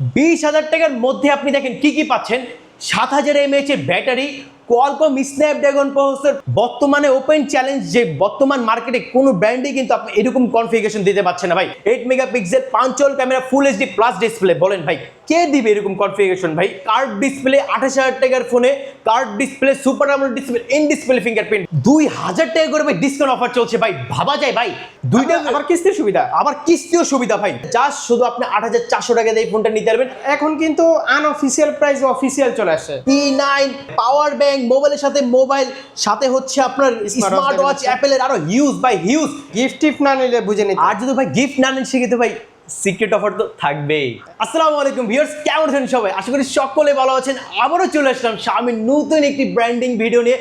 বিশ হাজার টাকার মধ্যে আপনি দেখেন কি কি পাচ্ছেন? সাত হাজার এমএএচ এর ব্যাটারি কোয়ালকম স্ন্যাপড্রাগন প্রসেসর বর্তমানে ওপেন চ্যালেঞ্জ যে বর্তমান মার্কেটে কোনো ব্র্যান্ডই কিন্তু আপনি এরকম কনফিগারেশন দিতে পারছেন না ভাই। Eight megapixel punch hole camera full HD plus display বলেন ভাই। কে দিবে এরকম কনফিগারেশন ভাই কার্ড ডিসপ্লে আঠাশ হাজার টাকার ফোনে curved display super amoled display in display fingerprint দুই হাজার টাকা করে ভাই ডিসকাউন্ট অফার চলছে ভাই ভাবা যায় ভাই? দুইটা আবার- কিস্তির সুবিধা আবার কিস্তিও সুবিধা ভাই। জাস্ট শুধু আপনি আট হাজার চারশো টাকা দিয়ে ফোনটা নিতে পারবেন। এখন কিন্তু আনঅফিসিয়াল প্রাইস অফিসিয়াল চলে আসে পি নাইন পাওয়ার ব্যাংক মোবাইলের সাথে মোবাইল সাথে হচ্ছে আপনার স্মার্ট ওয়াচ অ্যাপেলের আরও হিউজ ভাই হিউজ গিফট টিফট না নিলে বুঝে নিতে আর যদি ভাই গিফট না নেন সেক্ষেত্রে ভাই সিক্রেট অফার তো থাকবেই। আসসালামু আলাইকুম ভিউয়ার্স কেমন আছেন সবাই? আশা করি সকলে ভালো আছেন। আবারও চলে আসলাম স্বামীর নতুন একটি ব্র্যান্ডিং ভিডিও নিয়ে।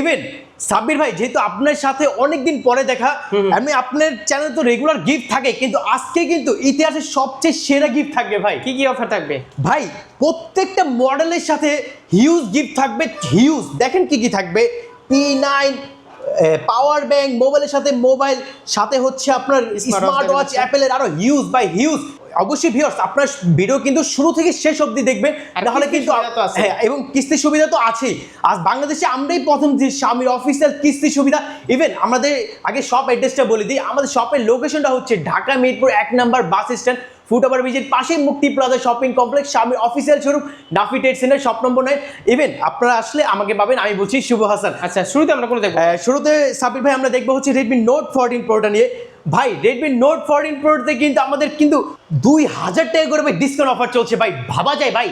ইভেন সাব্বির ভাই যেহেতু আপনার সাথে অনেকদিন পরে দেখা আমি আপনার চ্যানেলে তো রেগুলার গিফট থাকে কিন্তু আজকে কিন্তু ইতিহাসের সবচেয়ে সেরা গিফট থাকবে ভাই। কি কি অফার থাকবে? ভাই প্রত্যেকটা মডেলের সাথে হিউজ গিফট থাকবে হিউজ দেখেন কি কি থাকবে? পি নাইন পাওয়ার ব্যাংক মোবাইলের সাথে মোবাইল সাথে হচ্ছে আপনার স্মার্ট ওয়াচ অ্যাপেলের আরও হিউজ বাই হিউজ অবশ্যই ভিউয়ার্স আপনার ভিডিও কিন্তু শুরু থেকে শেষ অবধি দেখবেন আর নাহলে কিন্তু। হ্যাঁ এবং কিস্তির সুবিধা তো আছেই। আজ বাংলাদেশে আমরাই প্রথম যে স্বামীর অফিসিয়াল কিস্তির সুবিধা। ইভেন আমাদের আগে শপ অ্যাড্রেসটা বলে দিই আমাদের শপের লোকেশনটা হচ্ছে ঢাকা মিরপুর এক number bus stand foot over ব্রিজের পাশে মুক্তি প্লাজা শপিং কমপ্লেক্স স্বামীর official showroom Nafi trade centre shop নম্বর নয় ইভেন আপনারা আসলে আমাকে পাবেন আমি বলছি শুভ হাসান। আচ্ছা শুরুতে আমরা কোনো দেখব? শুরুতে সাবির ভাই আমরা দেখব হচ্ছে রেডমি নোট ফোরটিন প্রোটা নিয়ে। ভাই রেডমি নোট ফোরটিন প্রোতে কিন্তু আমাদের কিন্তু দুই হাজার টাকা করে ভাই ডিসকাউন্ট অফার চলছে। ভাই ভাবা যায় ভাই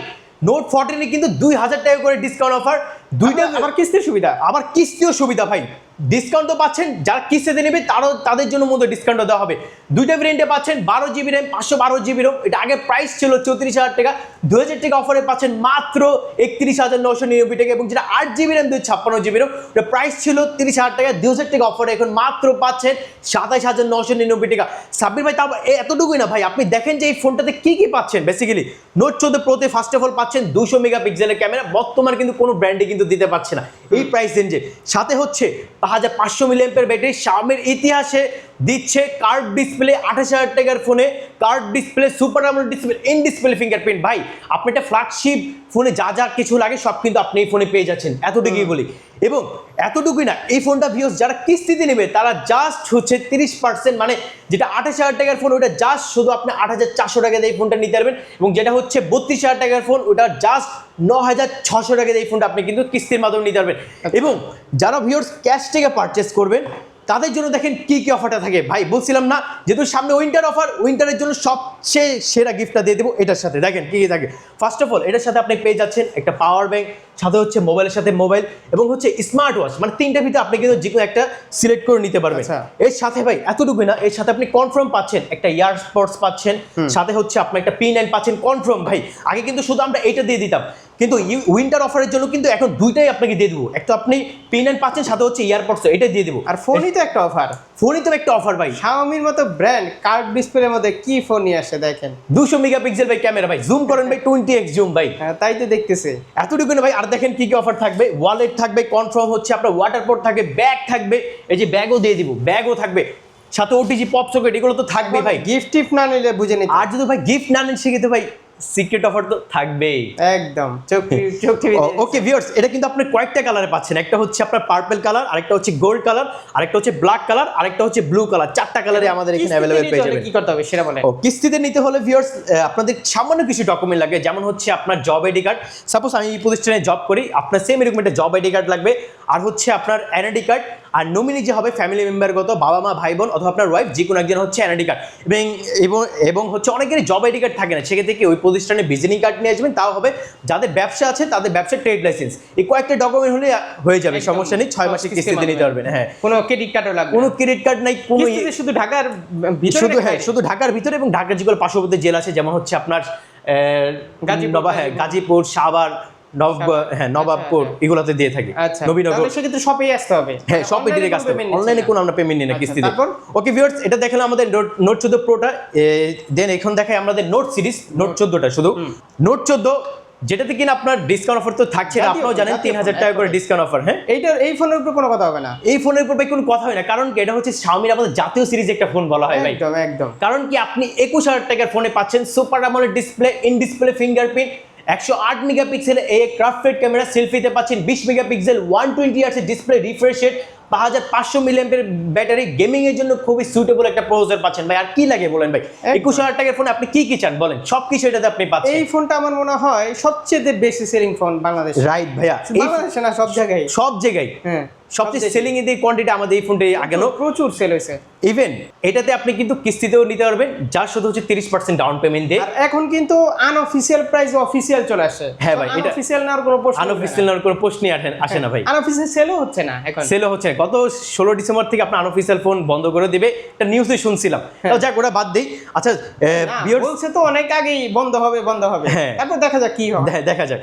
নোট ফোরটিনে কিন্তু দুই হাজার টাকা করে ডিসকাউন্ট অফার দুইটা আবার কিস্তির সুবিধা? আবার কিস্তিও সুবিধা ভাই। ডিসকাউন্ট তো পাচ্ছেন, যারা কিস্তিতে নেবে তারও তাদের জন্য মধ্যে ডিসকাউন্ট দেওয়া হবে। দুইটা ভেরিয়েন্টে পাচ্ছেন, বারো জিবি র্যাম পাঁচশো বারো জিবি রোম এটা আগে প্রাইস ছিল চৌত্রিশ হাজার টাকা দু হাজার টাকা অফারে পাচ্ছেন মাত্র একত্রিশ হাজার নশো নিরানব্বই টাকা, এবং যেটা আট জিবি র্যাম দুই ছাপ্পান্ন জিবি রোম ওটা প্রাইস ছিল তিরিশ হাজার টাকা দু হাজার টাকা অফারে এখন মাত্র পাচ্ছেন সাতাইশ হাজার নশো নিরানব্বই টাকা। সাব্বির ভাই এ এতটুকুই না ভাই, আপনি দেখেন যে এই ফোনটাতে কী কী পাচ্ছেন বেসিক্যালি নোট চোদ্দ প্রোতে ফার্স্ট অফ অল পাচ্ছেন দুশো মেগাপিক্সেলের ক্যামেরা বর্তমান কিন্তু কোনো ব্র্যান্ডে কিন্তু দিতে পারছে না। এই প্রাইস রেঞ্জে সাথে হচ্ছে হাজার পাঁচশো মিলিয়ামের ব্যাটারি শাওমির ইতিহাসে দিচ্ছে কার্ড ডিসপ্লে আঠাশ হাজার টাকার ফোনে curved display super amoled display in display fingerprint ভাই আপনি একটা ফ্ল্যাগশিপ ফোনে যা যা কিছু লাগে সব কিন্তু আপনি এই ফোনে পেয়ে যাচ্ছেন। এতটুকুই বলি। এবং এতটুকুই না এই ফোনটা ভিউস যারা কিস্তিতে নেবে তারা জাস্ট হচ্ছে তিরিশ পার্সেন্ট মানে যেটা আঠাশ হাজার টাকার ফোন ওটা জাস্ট শুধু আপনি আট হাজার চারশো টাকা দিয়ে এই ফোনটা নিতে পারবেন। এবং যেটা হচ্ছে বত্রিশ হাজার টাকার ফোন ওটা জাস্ট ন হাজার ছশো টাকা দিয়ে এই ফোনটা আপনি কিন্তু কিস্তির মাধ্যমে নিতে পারবেন। এবং যারা ভিউর্স ক্যাশ থেকে পারচেস করবেন তাদের জন্য দেখেন কি কি অফারটা থাকে। ভাই বলছিলাম না যেহেতু সামনে উইন্টার অফার উইন্টারের জন্য সবচেয়ে সেরা গিফটটা দিয়ে দেবো এটার সাথে। দেখেন কি কি থাকে। ফার্স্ট অফ অল এটার সাথে আপনি পেয়ে যাচ্ছেন একটা পাওয়ার ব্যাংক সাথে হচ্ছে মোবাইলের সাথে মোবাইল এবং হচ্ছে স্মার্ট ওয়াচ মানে তিনটা ভিতরে আপনি কিন্তু যে কোনো একটা সিলেক্ট করে নিতে পারবেন। আচ্ছা। এর সাথে ভাই এতটুকু না এর সাথে আপনি কনফার্ম পাচ্ছেন একটা ইয়ার স্পোর্টস পাচ্ছেন সাথে হচ্ছে আপনি একটা পিন নাইন পাচ্ছেন কনফার্ম ভাই। আগে কিন্তু শুধু আমরা এটা দিয়ে দিতাম। কিন্তু উইন্টার অফারের জন্য কিন্তু এখন দুইটাই আপনাকে দিয়ে দেবো। একটা আপনি পি নাইন পাচ্ছেন সাথে হচ্ছে ইয়ারপডস এটা দিয়ে দেবো। আর ফোনই তো একটা অফার ফোনই তো একটা অফার ভাই। শাওমির মতো ব্র্যান্ড কার্ড ডিসপ্লের মধ্যে কি ফোন নিয়ে আসে দেখেন? দুশো মেগাপিক্সেল ভাই ক্যামেরা ভাই। জুম করেন ভাই টোয়েন্টি এক্স জুম ভাই। হ্যাঁ, তাই তো দেখতেছে। এতটুকু না ভাই আর দেখেন কি কি অফার থাকবে? ওয়ালেট থাকবে কনফার্ম হচ্ছে আপনার ওয়াটার পোর্ট থাকবে ব্যাগ থাকবে এই যে ব্যাগও দিয়ে দিব ব্যাগও থাকবে। সাথে ওটিজি পপ সকেট এগুলো তো থাকবে ভাই। গিফট টিফট না নিলে বুঝে নিতে। আর যদি ভাই গিফট না নেন সেক্ষেত্রে ভাই সিক্রেট অফার তো থাকবেই। একদম। ওকে ভিউয়ার্স এটা কিন্তু আপনি কয়েকটা কালারে পাচ্ছেন। একটা হচ্ছে আপনার পার্পল কালার আরেকটা হচ্ছে গোল্ড কালার আরেকটা হচ্ছে ব্ল্যাক কালার আরেকটা হচ্ছে ব্লু কালার চারটা কালারে আমাদের এখানে অ্যাভেলেবেল পেয়ে যাবেন। কি করতে হবে সেটা বলে ও কিস্তিতে নিতে হলে ভিউয়ার্স আপনাদের সামান্য কিছু ডকুমেন্ট লাগবে। যেমন হচ্ছে আপনার জব আইডি কার্ড সাপোজ আমি এই প্রতিষ্ঠানে জব করি আপনার সেম এরকম একটা জব আইডি কার্ড লাগবে। আর হচ্ছে আপনার এনআইডি কার্ড আর নমিনি যে হবে ফ্যামিলি মেম্বারগত বাবা মা ভাই বোন অথবা আপনার ওয়াইফ যে কোনো একজন হচ্ছে এনআইডি কার্ড এবং এবং এবং হচ্ছে অনেকেরই জব আইডি কার্ড থাকে না। সেক্ষেত্রে কি ওই প্রতিষ্ঠানে ভিজিটিং কার্ড নিয়ে আসবেন? তাও হবে। যাদের ব্যবসা আছে তাদের ব্যবসার ট্রেড লাইসেন্স এই কয়েকটা ডকুমেন্ট হলে হয়ে যাবে সমস্যা নেই। ছয় মাসে কিস্তিতে নিতে পারবেন হ্যাঁ। কোনো ক্রেডিট কার্ডও লাগবে কোনো ক্রেডিট কার্ড নাই কোনো শুধু ঢাকার ভিতরে শুধু হ্যাঁ শুধু ঢাকার ভিতরে এবং ঢাকার যেগুলো পার্শ্ববর্তী জেলা আছে যেমন হচ্ছে আপনার গাজীপুর, হ্যাঁ গাজীপুর সাভার হ্যাঁ নবাবপুর আচ্ছা। এগুলোতে দিয়ে থাকি। আচ্ছা নবীনগর। সেক্ষেত্রে শপেই আসতে হবে। হ্যাঁ শপে ডিরেক্ট আসতে নিচ্ছে। অনলাইনে কোনো আমরা পেমেন্ট নিই না আচ্ছা, কিস্তিতে ওকে ভিউয়ার্স এটা দেখালাম আমাদের নোট চোদ্দ প্রোটা দেন এখন দেখাই আমাদের নোট সিরিজ নোট চোদ্দটা শুধু। নোট চোদ্দ যেটাতে কিনা আপনার ডিসকাউন্ট অফার তো থাকছে আপনারাও জানেন তিন হাজার টাকা করে ডিসকাউন্ট অফার হ্যাঁ? এইটার এই ফোনের উপর কোনো কথা হবে না। এই ফোনের উপর ভাই কোনো কথা হয় না কারণ কি এটা হচ্ছে শাওমির আমাদের জাতীয় সিরিজ একটা ফোন বলা হয় ভাই। একদম একদম। কারণ কি আপনি একুশ হাজার টাকার ফোনে পাচ্ছেন সুপার আমলের ডিসপ্লে ইন ডিসপ্লে ফিঙ্গারপ্রিন্ট একশো আট মেগাপিক্সেল এ ক্রাফটেড ক্যামেরা সেলফিতে পাচ্ছেন বিশ মেগাপিক্সেল ওয়ান টোয়েন্টি আর্সের ডিসপ্লে রিফ্রেশ রেট পাঁচ হাজার পাঁচশো মিলিয়ামের ব্যাটারি গেমিং এর জন্য খুবই সুটেবল একটা প্রসেসর পাচ্ছেন। ভাই আর কি লাগে বলেন ভাই? একুশ হাজার টাকার ফোনে আপনি কি কি চান বলেন? সব কিছু এটাতে আপনি পাচ্ছেন। এই ফোনটা আমার মনে হয় সবচেয়ে বেশি সেলিং ফোন বাংলাদেশে। রাইট ভাইয়া। বাংলাদেশে না সব জায়গায়। সব জায়গায়। হ্যাঁ সবচেয়ে সেলিং এর কোয়ান্টিটি আমাদের এই ফোনটাই আগানো প্রচুর সেল হয়েছে। ইভেন এটাতে আপনি কিন্তু কিস্তিতেও নিতে পারবেন যার শুধু হচ্ছে তিরিশ পার্সেন্ট ডাউন পেমেন্ট দিয়ে। আর এখন কিন্তু আনঅফিসিয়াল প্রাইস অফিসিয়াল চলে আসে। হ্যাঁ ভাই, এটা- আনঅফিসিয়াল নেওয়ার কোনো প্রশ্ন আনঅফিসিয়াল নেওয়ার কোনো প্রশ্নই আসে আসে না ভাই। আনঅফিসিয়াল সেলও হচ্ছে না এখন। সেলও হচ্ছে না। গত ষোলো ডিসেম্বর থেকে আপনার আনঅফিসিয়াল ফোন বন্ধ করে দিবে। একটা নিউজে শুনছিলাম। হ্যাঁ। যাক ওটা বাদ দিই। আচ্ছা ভিউয়ার্স বলছে তো অনেক আগেই বন্ধ হবে বন্ধ হবে। হ্যাঁ। তারপর দেখা যাক কি হয়। দেখা যাক।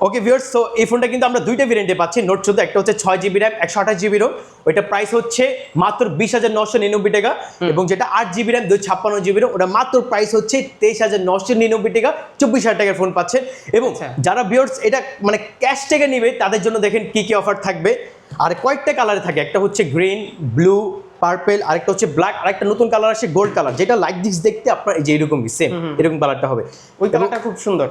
ওকে ভিউয়ার্স তো এই ফোনটা কিন্তু আমরা দুইটা ভেরিয়েন্টে পাচ্ছি। নোট চোদ্দ একটা হচ্ছে ছয় জিবি র্যাম একশো আঠাশ জিবি রোম ওইটা প্রাইস হচ্ছে মাত্র বিশ হাজার নশো নিরানব্বই টাকা এবং যেটা আট জিবি র্যাম দুই ছাপ্পান্ন জিবি র্যাম ওটা মাত্র প্রাইস হচ্ছে তেইশ হাজার নশো নিরানব্বই টাকা চব্বিশ হাজার টাকার ফোন পাচ্ছেন এবং আচ্ছা। যারা বিয়ার্স এটা মানে ক্যাশ থেকে নিবে তাদের জন্য দেখেন কি কি অফার থাকবে। আর কয়েকটা কালারে থাকে একটা হচ্ছে গ্রিন ব্লু পার্পেল আরেকটা হচ্ছে ব্ল্যাক আরেকটা নতুন কালার আসে গোল্ড কালার যেটা লাইক দিস দেখতে আপনার এই যে এরকমই সেম এরকম কালারটা হবে। ওই কালারটা খুব সুন্দর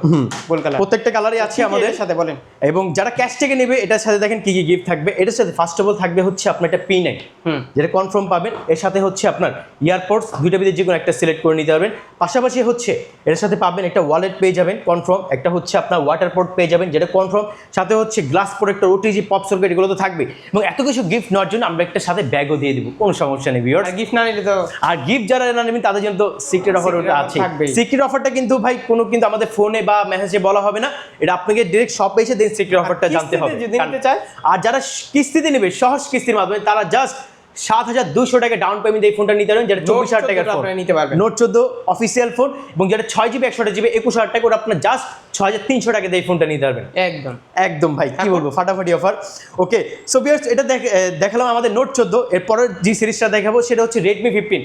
গোল কালার প্রত্যেকটা কালারই আছে আমাদের। সাথে বলেন। এবং যারা ক্যাশ থেকে নেবে এটার সাথে দেখেন কি কি গিফট থাকবে। এটার সাথে ফার্স্ট অফ অল থাকবে হচ্ছে আপনার একটা পি নাইন হুম। যেটা কনফার্ম পাবেন এর সাথে হচ্ছে আপনার ইয়ারপোর্টস দুইটা ভিতরে যে কোনো একটা সিলেক্ট করে নিতে পারবেন। পাশাপাশি হচ্ছে এর সাথে পাবেন একটা ওয়ালেট পেয়ে যাবেন কনফার্ম একটা হচ্ছে আপনার ওয়াটার পোর্ট পেয়ে যাবেন যেটা কনফার্ম সাথে হচ্ছে glass protector OTG pop socket এগুলো তো থাকবে এবং এত কিছু গিফট নেওয়ার জন্য আমরা একটা সাথে ব্যাগও দিয়ে দিব কোনো সমস্যা নেই ভিউয়ার্স আর গিফট না নিলে তো আর গিফট যারা না নেবেন তাদের জন্য তো সিক্রেট অফার ওটা আছে। সিক্রেট অফারটা কিন্তু ভাই কোনো কিন্তু আমাদের ফোনে বা মেসেজে বলা হবে না এটা আপনাকে ডিরেক্ট শপে এসে দেন সিক্রেট অফারটা জানতে হবে যদি নিতে চায়? আর যারা কিস্তিতে নেবে সহজ কিস্তির মাধ্যমে তারা জাস্ট সাত হাজার দুশো টাকা ডাউন পেমেন্ট এই ফোনটা নিতে পারবেন যেটা চব্বিশ হাজার 14 টাকার ফোন আপনারা নিতে পারবেন। নোট চোদ্দ অফিসিয়াল ফোন এবং যেটা ছয় জিবি একশো জিবি একুশ হাজার টাকা ওটা আপনার জাস্ট ছয় হাজার তিনশো টাকা দিয়ে এই ফোনটা নিতে পারবেন। একদম। একদম ভাই কি বলব ফাটাফাটি অফার ওকে সো বিয়ার্স এটা দেখ- দেখালাম আমাদের নোট চোদ্দ এরপরের যে সিরিজটা দেখাবো সেটা হচ্ছে রেডমি ফিফটিন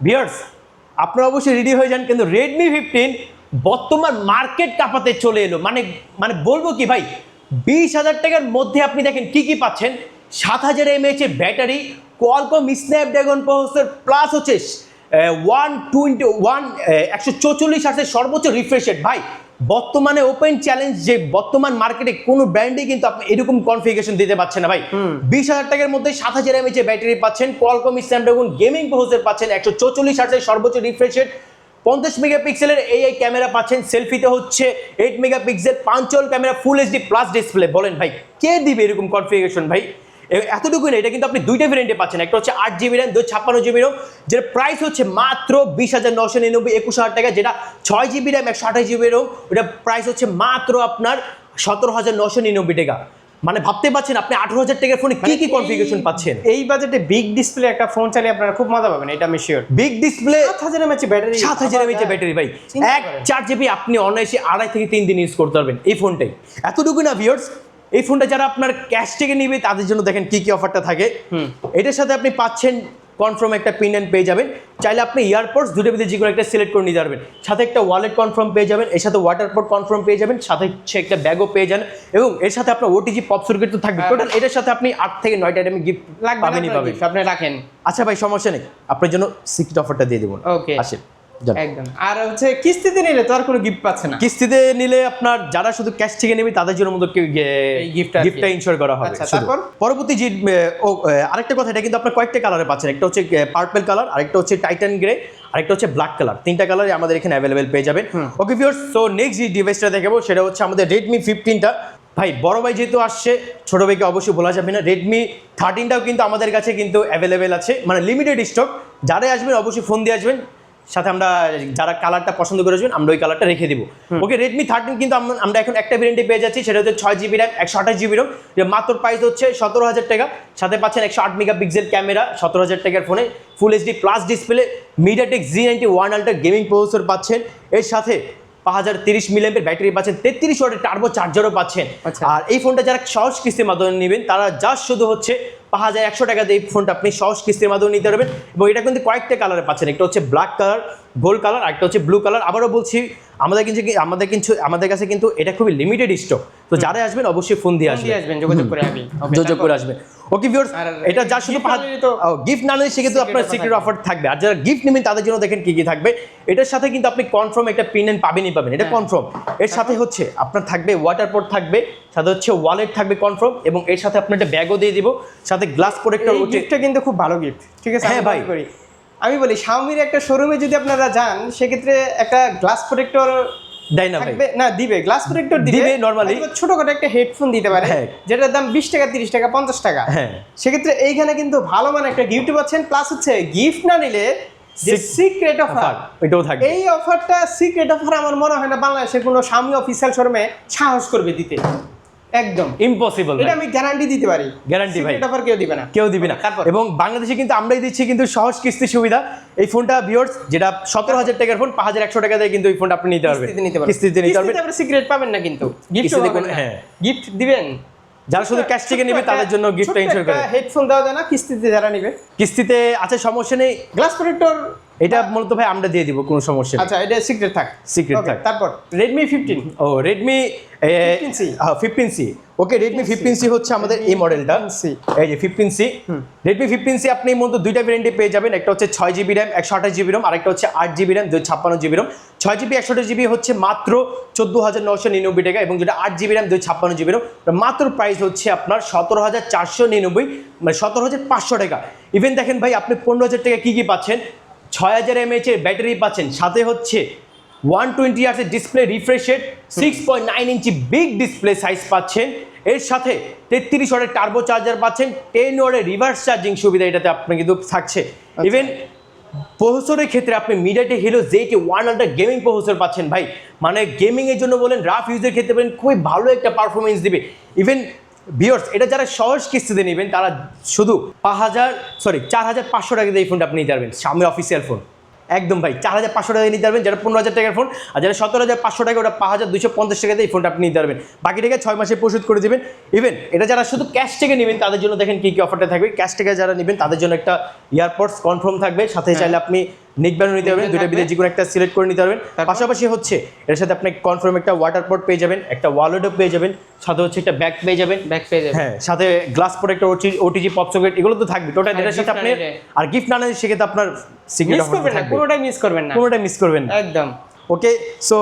বিয়ার্স আপনারা অবশ্যই রেডি হয়ে যান কিন্তু রেডমি ফিফটিন বর্তমান মার্কেট কাপাতে চলে এলো। মানে মানে বলব কি ভাই বিশ হাজার টাকার মধ্যে আপনি দেখেন কি কি পাচ্ছেন? সাত হাজার এমএএচ এর battery Qualcomm Snapdragon processor plus হচ্ছে ওয়ান টোয়েন্টি ওয়ান একশো চৌচল্লিশ হার্সের সর্বোচ্চ রিফ্রেশ রেট ভাই বর্তমানে ওপেন চ্যালেঞ্জ যে বর্তমান মার্কেটে কোনো ব্র্যান্ডে কিন্তু আপনি এরকম কনফিগারেশন দিতে পারছেন না ভাই। বিশ হাজার টাকার মধ্যে সাত হাজার এমএচ ব্যাটারি পাচ্ছেন কোয়ালকম স্ন্যাপড্রাগন গেমিং প্রসেসর পাচ্ছেন একশো চৌচল্লিশ হার্সের সর্বোচ্চ রিফ্রেশ রেট পঞ্চাশ মেগাপিক্সেলের এই এই ক্যামেরা পাচ্ছেন সেলফিতে হচ্ছে eight megapixel punch hole camera full HD plus display বলেন ভাই কে দিবে এরকম কনফিগারেশন ভাই? এ- এতটুকু না এটা কিন্তু আপনি দুইটা ভেরিয়েন্টে পাচ্ছেন। একটা হচ্ছে আট জিবি র্যাম দুই ছাপ্পান্ন জিবি রোম যেটা প্রাইস হচ্ছে মাত্র বিশ হাজার নশো নিরানব্বই একুশ হাজার টাকা যেটা ছয় জিবি র্যাম একশো আঠাশ জিবি রোম ওটা প্রাইস হচ্ছে মাত্র আপনার সতেরো হাজার নশো নিরানব্বই টাকা। মানে ভাবতে পারছেন আপনি আঠারো হাজার টাকার ফোনে কি কি কনফিগারেশন পাচ্ছেন? এই বাজেটে বিগ ডিসপ্লে একটা ফোন চালিয়ে আপনারা খুব মজা পাবেন এটা আমি শিওর বিগ ডিসপ্লে সাত হাজার এমএচ ব্যাটারি সাত হাজার এমএচ ব্যাটারি ভাই। এক চার জিবি আপনি অনায়াসে আড়াই থেকে তিন দিন ইউজ করতে পারবেন এই ফোনটাই এতটুকু না ভিউয়ার্স এই ফোনটা যারা আপনার ক্যাশ থেকে নিবে তাদের জন্য দেখেন কি কি অফারটা থাকে। হুম। এটার সাথে আপনি পাচ্ছেন কনফার্ম একটা পিন অ্যান্ড পেয়ে যাবেন। চাইলে আপনি ইয়ারপোর্টস দুটো ভিতরে যে কোনো একটা সিলেক্ট করে নিতে পারবেন। সাথে একটা ওয়ালেট কনফার্ম পেয়ে যাবেন এর সাথে ওয়াটার পোর্ট কনফার্ম পেয়ে যাবেন সাথে হচ্ছে একটা ব্যাগও পেয়ে যান এবং এর সাথে আপনার ওটিজি পপ সার্কিট তো থাকবে। হ্যাঁ। টোটাল এটার সাথে আপনি আট থেকে নয়টা আইটেম গিফট লাগবে পাবেন। আপনি রাখেন। আচ্ছা ভাই সমস্যা নেই। আপনার জন্য সিক্রেট অফারটা দিয়ে দেবো। ওকে আসেন। একদম। আর হচ্ছে কিস্তিতে নিলে তো আর কোনো গিফট পাচ্ছে না। কিস্তিতে নিলে আপনার যারা শুধু ক্যাশ থেকে নেবে তাদের জন্য মতো। গিফটটা ইনশোর করা হবে। আচ্ছা, তারপর? পরবর্তী যে ও আরেকটা কথা এটা কিন্তু আপনার কয়েকটা কালারে পাচ্ছেন। একটা হচ্ছে পার্পল কালার আরেকটা হচ্ছে টাইটান গ্রে আরেকটা হচ্ছে ব্ল্যাক কালার তিনটা কালারে আমাদের এখানে অ্যাভেলেবেল পেয়ে যাবেন। ওকে ভিউয়ার্স সো নেক্সট যে ডিভাইসটা দেখাবো সেটা হচ্ছে আমাদের রেডমি ফিফটিনটা ভাই বড় ভাই যেহেতু আসছে ছোট ভাইকে অবশ্যই বলা যাবে না। রেডমি থার্টিনটাও কিন্তু আমাদের কাছে কিন্তু অ্যাভেলেবেল আছে। মানে লিমিটেড স্টক যারাই আসবেন অবশ্যই ফোন দিয়ে আসবেন। সাথে আমরা যারা কালারটা পছন্দ করেছেন আমরা ওই কালারটা রেখে দিব। ওকে রেডমি থার্টিন কিন্তু আমরা- এখন একটা ভেরিয়েন্টে পেয়ে যাচ্ছি সেটা হচ্ছে ছয় জিবি র্যাম একশো আঠাশ জিবি রোম যে মাত্র প্রাইস হচ্ছে সতেরো হাজার টাকা। সাথে পাচ্ছেন একশো আট মেগা পিক্সেল ক্যামেরা সতেরো হাজার টাকার ফোনে full HD plus display MediaTek G ninety one ultra gaming processor পাচ্ছেন। এর সাথে পাঁচ হাজার তিরিশ মিলিয়ামের ব্যাটারি পাচ্ছেন তেত্রিশ ওয়াটের টার্বো চার্জারও পাচ্ছেন। আচ্ছা। আর এই ফোনটা যারা সহজ কিস্তির মাধ্যমে নেবেন তারা জাস্ট শুধু হচ্ছে পাঁচ হাজার একশো টাকা দিয়ে এই ফোনটা আপনি সহজ কিস্তির মাধ্যমে নিতে পারবেন এবং এটা কিন্তু কয়েকটা কালারে পাচ্ছেন। একটা হচ্ছে ব্ল্যাক কালার গোল্ড কালার একটা হচ্ছে ব্লু কালার আবারও বলছি আমাদের কিন্তু আমাদের কিন্তু আমাদের কাছে কিন্তু এটা খুবই লিমিটেড স্টক তো যারা আসবেন অবশ্যই ফোন দিয়ে আসবেন। যোগাযোগ করে আসবেন। যোগাযোগ করে আসবেন। ওকে ভিউয়ার্স এটা যা শুধু গিফট না নিলে সেক্ষেত্রে Secret আপনার সিক্রেট থাকবে। অফার থাকবে। আর যারা গিফট নেবেন তাদের জন্য দেখেন কি কি থাকবে। এটার সাথে কিন্তু আপনি কনফার্ম একটা পিন এন্ড পাবেনই পাবেন। এটা হ্যাঁ। কনফার্ম এর সাথে হচ্ছে আপনার থাকবে ওয়াটার পোর্ট থাকবে সাথে হচ্ছে ওয়ালেট থাকবে কনফার্ম এবং এর সাথে আপনার একটা ব্যাগও দিয়ে দিব। সাথে গ্লাস প্রোটেক্টর গিফটটা কিন্তু খুব ভালো গিফট ঠিক আছে হ্যাঁ ভাই। আমি বলি শাওমির একটা শোরুমে যদি আপনারা যান সেক্ষেত্রে একটা গ্লাস প্রোটেক্টর দেয় না ভাই। না দিবে গ্লাস প্রোটেক্টর দিবে। অথবা ছোটখাটো একটা হেডফোন দিতে পারে হ্যাঁ। যেটার দাম বিশ টাকা তিরিশ টাকা পঞ্চাশ টাকা। হ্যাঁ। সেক্ষেত্রে এইখানে কিন্তু ভালো মানে একটা গিফট পাচ্ছেন প্লাস হচ্ছে গিফট না নিলে যে সিক্রেট অফার অফার এটাও থাকবে। এই অফারটা সিক্রেট অফার আমার মনে হয় না বাংলাদেশের কোনো স্বামী অফিসিয়াল শর্মে সাহস করবে দিতে। একদম। ইম্পসিবল এটা আমি গ্যারান্টি দিতে পারি। ভাই। সিক্রেট কেউ দিবে না। কেউ দিবে না। এবং বাংলাদেশে কিন্তু আমরাই দিচ্ছি কিন্তু সহজ কিস্তি সুবিধা। এই ফোনটা ভিউয়ার্স যেটা সতেরো হাজার টাকার ফোন পাঁচ হাজার একশো টাকা দিয়ে কিন্তু এই ফোনটা আপনি নিতে পারবেন। কিস্তিতে নিতে পারবেন। আপনি সিক্রেট পাবেন না কিন্তু। গিফট হ্যাঁ। গিফট দিবেন। যারা শুধু ক্যাশ থেকে নেবে তাদের জন্য করে। হেডফোন দেওয়া যায় না কিস্তিতে যারা নিবে। কিস্তিতে আছে সমস্যা নেই। গ্লাস প্রোটেক্টর এটা মূলত ভাই আমরা দিয়ে দিব কোনো সমস্যা নেই। আচ্ছা এটা সিক্রেট থাক। সিক্রেট থাক। তারপর? রেডমি ফিফটিন ও Redmi 15C fifteen C okay Redmi fifteen C হচ্ছে আমাদের এই মডেলটা 15C এই যে fifteen C Redmi fifteen C আপনি মূলত দুইটা ভ্যারিয়েন্টে পেয়ে যাবেন। একটা হচ্ছে ছয় জিবি র্যাম একশো আঠাশ জিবি র্যাম আরেকটা হচ্ছে আট জিবি র্যাম দুই ছাপ্পান্ন জিবি র্যাম ছয় জিবি একশো জিবি হচ্ছে মাত্র চোদ্দ হাজার নশো নিরানব্বই টাকা এবং যেটা আট জিবি র্যাম দুই ছাপ্পান্ন জিবি র্যাম মাত্র প্রাইস হচ্ছে আপনার সতেরো হাজার চারশো নিরানব্বই মানে সতেরো হাজার পাঁচশো টাকা। ইভেন দেখেন ভাই আপনি পনেরো হাজার টাকা কী কী পাচ্ছেন? ছয় হাজার এমএইচ এর ব্যাটারি পাচ্ছেন। সাথে হচ্ছে one twenty আর্সের display refreshed six point nine inch big display size পাচ্ছেন। এর সাথে তেত্রিশ ওয়াটের টার্বো চার্জার পাচ্ছেন টেন ওয়াটের রিভার্স চার্জিং সুবিধা এটাতে আপনার কিন্তু থাকছে। ইভেন প্রসেসরের ক্ষেত্রে আপনি মিডিয়াটে হিরো জেটি ওয়ান হান্ড্রেড গেমিং প্রসেসর পাচ্ছেন ভাই। মানে গেমিংয়ের জন্য বলেন রাফ ইউজের ক্ষেত্রে বলেন খুবই ভালো একটা পারফরমেন্স দিবে। ইভেন ভিওর্স এটা যারা সহজ কিস্তিতে নেবেন তারা শুধু পাঁচ হাজার সরি চার হাজার পাঁচশো টাকা দিয়ে এই ফোনটা আপনি নিতে পারবেন। সামনে অফিসিয়াল ফোন একদম ভাই চার হাজার পাঁচশো টাকা দিয়ে নিতে পারবেন যারা পনেরো হাজার টাকার ফোন আর যারা সতেরো হাজার পাঁচশো টাকা ওটা পাঁচ হাজার দুশো পঞ্চাশ টাকা দিয়ে এই ফোনটা আপনি নিতে পারবেন। বাকি টাকা ছয় মাসে পরিশোধ করে দেবেন। ইভেন এটা যারা শুধু ক্যাশ থেকে নেবেন তাদের জন্য দেখেন কী কী অফারটা থাকবে। ক্যাশ থেকে যারা নেবেন তাদের জন্য একটা ইয়ারপডস কনফার্ম থাকবে। সাথে চাইলে আপনি নিক ব্যানও নিতে পারবেন দুইটা। বিদেশ যে কোনো একটা সিলেক্ট করে নিতে পারবেন? পাশাপাশি হচ্ছে এর সাথে আপনি কনফার্ম একটা ওয়াটার পট পেয়ে যাবেন একটা ওয়ালেটও পেয়ে যাবেন সাথে হচ্ছে একটা ব্যাগ পেয়ে যাবেন। ব্যাক পেজে হ্যাঁ সাথে glass protector OTG pop socket এগুলো তো থাকবে। টোটাল এটার সাথে আপনি আর গিফট না নিলে সেক্ষেত্রে আপনার সিক্রেট মিস করবেন না পুরোটাই মিস করবেন না। কোনোটা মিস করবেন না। একদম। ওকে সো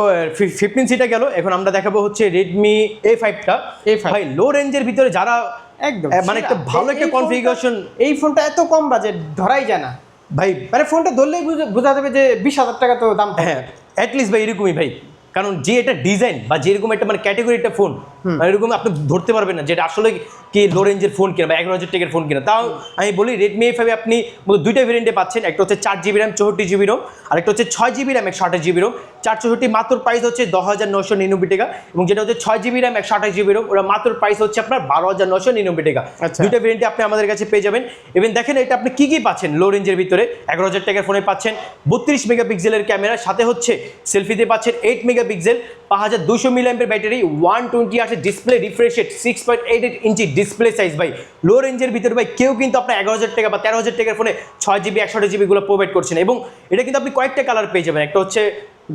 ফিফটিন সিটা গেল। এখন আমরা দেখাবো হচ্ছে রেডমি এ ফাইভটা A5 ভাই লো রেঞ্জের ভিতরে যারা একদম। মানে একটা ভালো একটা configuration- এই ফোনটা এত কম বাজেট ধরাই যায় না। ভাই মানে ফোনটা ধরলেই বুঝে- যাবে যে বিশ হাজার টাকা তো দাম হ্যাঁ অ্যাটলিস্ট ভাই এরকমই ভাই। কারণ যে এটা ডিজাইন বা যেরকম একটা মানে ক্যাটাগরি একটা ফোন এরকম আপনি ধরতে পারবেন না যেটা আসলে কি লো রেঞ্জের ফোন কিনা বা এগারো হাজার টাকার ফোন কিনা। তাও আমি বলি রেডমি এ ফাইভে আপনি দুইটা ভেরিয়েন্টে পাচ্ছেন একটা হচ্ছে চার জিবি র্যাম চৌষট্টি জিবি রোম আর একটা হচ্ছে ছয় জিবি র্যাম একশো আঠাশ জিবি রোম চার চৌষট্টি মাত্র প্রাইস হচ্ছে দশ হাজার নশো নিরানব্বই টাকা এবং যেটা হচ্ছে ছয় জিবি র্যাম একশো আঠাশ জিবি রোম ওরা মাত্র প্রাইস হচ্ছে আপনার বারো হাজার নশো নিরানব্বই টাকা। আচ্ছা। দুইটা ভেরিয়েন্টে আপনি আমাদের কাছে পেয়ে যাবেন। এবং দেখেন এটা আপনি কী কী পাচ্ছেন লো রেঞ্জের ভিতরে? এগারো হাজার টাকার ফোনে পাচ্ছেন বত্রিশ মেগাপিক্সেলের ক্যামেরা সাথে হচ্ছে সেলফিতে পাচ্ছেন এইট মেগাপিক্সেল পাঁচ হাজার দুশো মিলিয়ামের ব্যাটারি ওয়ান টোয়েন্টি আটের display refreshed six point eight eight inch display size ভাই। লো রেঞ্জের ভিতরে ভাই কেউ কিন্তু আপনার এগারো হাজার টাকা বা তেরো হাজার টাকার ফোনে ছয় জিবি একশো জিবি গুলো প্রোভাইড করছেন। এবং এটা কিন্তু আপনি কয়েকটা কালার পেয়ে যাবেন। একটা হচ্ছে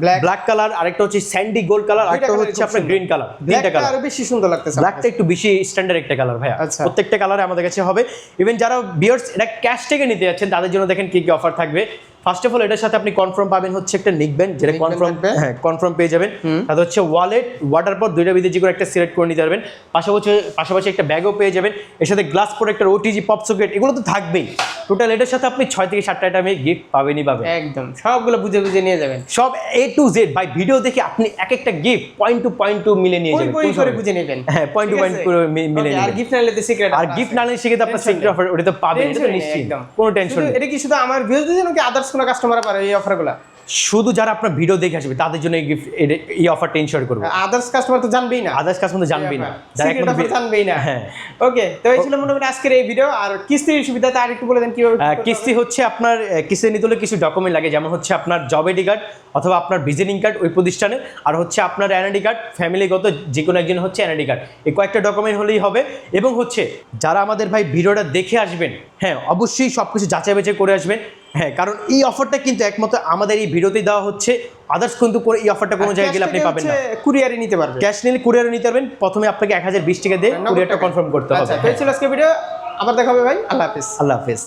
ব্ল্যাক কালার আরেকটা হচ্ছে স্যান্ডি গোল্ড কালার আরেকটা হচ্ছে আপনার গ্রিন কালার তিনটা কালার আরও বেশি সুন্দর লাগতেছে ব্ল্যাকটা একটু বেশি স্ট্যান্ডার্ড একটা কালার ভাইয়া। আচ্ছা। প্রত্যেকটা কালারে আমাদের কাছে হবে। ইভেন যারা বিয়ার্স এটা ক্যাশ থেকে নিতে যাচ্ছেন তাদের জন্য দেখেন কি কি অফার থাকবে। ফার্স্ট অফ অল এটার সাথে আপনি কনফার্ম পাবেন হচ্ছে একটা নিকবেন যেটা কনফার্ম হ্যাঁ কনফার্ম পেয়ে যাবেন। তাতে হচ্ছে ওয়ালেট ওয়াটার পর দুইটা বিদেশি করে একটা সিলেক্ট করে নিতে পারবেন। পাশাপাশি পাশাপাশি একটা ব্যাগও পেয়ে যাবেন। এর সাথে glass protector OTG pop socket এগুলো তো থাকবেই। টোটাল এটার সাথে আপনি ছয় থেকে সাতটা আইটেমে গিফট পাবেনই পাবেন। একদম। সবগুলো বুঝে বুঝে নিয়ে যাবেন। সব A to Z by video দেখে আপনি এক একটা gift point to point to মিলে নিয়ে যাবেন। করে বুঝে নেবেন। হ্যাঁ, পয়েন্ট point আছে? করে মিলে Okay, আর গিফট না নিলে তো সিক্রেট আর গিফট না নিলে সেক্ষেত্রে আপনার সিক্রেট অফার ওটা তো পাবেন এটা নিশ্চিত। কোনো টেনশন এটা কি শুধু আমার ভিউজদের জন্য কি আদার্স কোনো কাস্টমার পারে এই অফারগুলো শুধু যারা আপনার ভিডিও দেখে আসবে তাদের জন্য এই গিফট এই অফারটা ইনশোর করব। আদার্স কাস্টমার তো জানবেই না। আদার্স কাজ মধ্যে জানবেই না। একমাত্র অফার জানবেই না। হ্যাঁ। ওকে তো এই ছিল মনে করি আজকের এই ভিডিও আর কিস্তির সুবিধাতে আর একটু বলে দেন কীভাবে কিস্তি হচ্ছে আপনার কিস্তি নিতে হলে কিছু ডকুমেন্ট লাগে যেমন হচ্ছে আপনার জব আইডি কার্ড অথবা আপনার ভিজিটিং কার্ড ওই প্রতিষ্ঠানে আর হচ্ছে আপনার এনআইডি কার্ড ফ্যামিলিগত যে কোনো একজন হচ্ছে এনআইডি কার্ড এই কয়েকটা ডকুমেন্ট হলেই হবে। এবং হচ্ছে যারা আমাদের ভাই ভিডিওটা দেখে আসবেন হ্যাঁ অবশ্যই সব কিছু যাচাই বাছাই করে আসবেন। হ্যাঁ কারণ এই অফারটা কিন্তু একমাত্র আমাদের এই ভিডিওতেই দেওয়া হচ্ছে। আদার্স কিন্তু পরে এই অফারটা কোনো জায়গায় গেলে আপনি পাবেন না। কুরিয়ারে নিতে পারবেন ক্যাশ নিলে কুরিয়ারে নিতে পারবেন। প্রথমে আপনাকে এক হাজার বিশ টাকা দিয়ে কুরিয়ারটা কনফার্ম করতে হবে। আচ্ছা তো আজকে ভিডিও আবার দেখা হবে ভাই। আল্লাহ হাফিজ। আল্লাহ হাফেজ।